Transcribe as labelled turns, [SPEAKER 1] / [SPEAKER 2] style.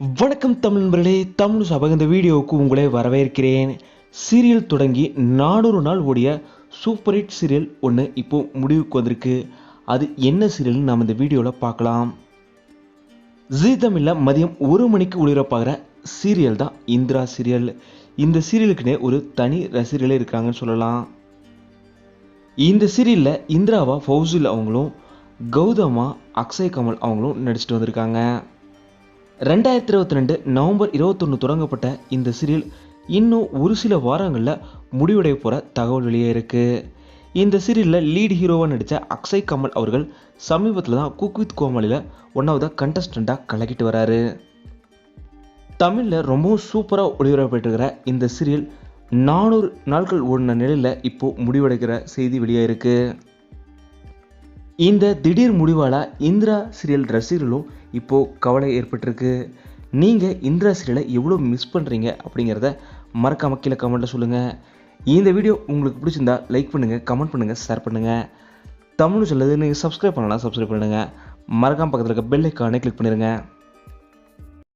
[SPEAKER 1] வணக்கம் தமிழ் நண்பர்களே தமிழ் சபக இந்த வீடியோவுக்கு உங்களை வரவேற்கிறேன். சீரியல் தொடங்கி நானூறு நாள் ஓடிய சூப்பர் ஹிட் சீரியல் ஒன்று இப்போ முடிவுக்கு வந்திருக்கு. அது என்ன சீரியல்னு நாம் இந்த வீடியோவில் பார்க்கலாம். ஜீ தமிழில் மதியம் ஒரு மணிக்கு ஒளிபரப்பாகிற சீரியல் தான் இந்திரா சீரியல். இந்த சீரியலுக்குனே ஒரு தனி ரசிகர்களே இருக்காங்கன்னு சொல்லலாம். இந்த சீரியலில் இந்திராவா ஃபௌசில் அவங்களும் கௌதமா அக்ஷய் கமல் அவங்களும் நடிச்சிட்டு வந்திருக்காங்க. ரெண்டாயிரத்தி இருபத்தி ரெண்டு நவம்பர் இருபத்தொன்று தொடங்கப்பட்ட இந்த சீரியல் இன்னும் ஒரு சில வாரங்களில் முடிவடைய போகிற தகவல் வெளியே இருக்குது இந்த சீரியலில் லீட் ஹீரோவாக நடித்த அக்ஷய் கமல் அவர்கள் சமீபத்தில் தான் குக் வித் கோமாளியில் ஒன்றாவது கண்டஸ்டண்ட்டாக கலக்கிட்டு வராரு. தமிழில் ரொம்பவும் சூப்பராக ஒளிபரப்பட்டுருக்கிற இந்த சீரியல் நானூறு நாட்கள் ஓடின நிலையில் இப்போது முடிவடைகிற செய்தி வெளியாக இருக்குது இந்த திடீர் முடிவால் இந்திரா சீரியல் ரசிகர்களும் இப்போது கவலை ஏற்பட்டிருக்கு. நீங்கள் இந்திரா சீரியலை எவ்வளோ மிஸ் பண்ணுறீங்க அப்படிங்கிறத மறக்காமல் கீழே கமெண்ட்டில் சொல்லுங்கள் இந்த வீடியோ உங்களுக்கு பிடிச்சிருந்தா லைக் பண்ணுங்கள் கமெண்ட் பண்ணுங்கள் ஷேர் பண்ணுங்கள் தமிழ் சொல்லுது நீங்கள் சப்ஸ்கிரைப் பண்ணலாம் சப்ஸ்கிரைப் பண்ணுங்கள் மறக்காமல் பக்கத்தில் இருக்க பெல் ஐக்கானே கிளிக் பண்ணிடுங்க.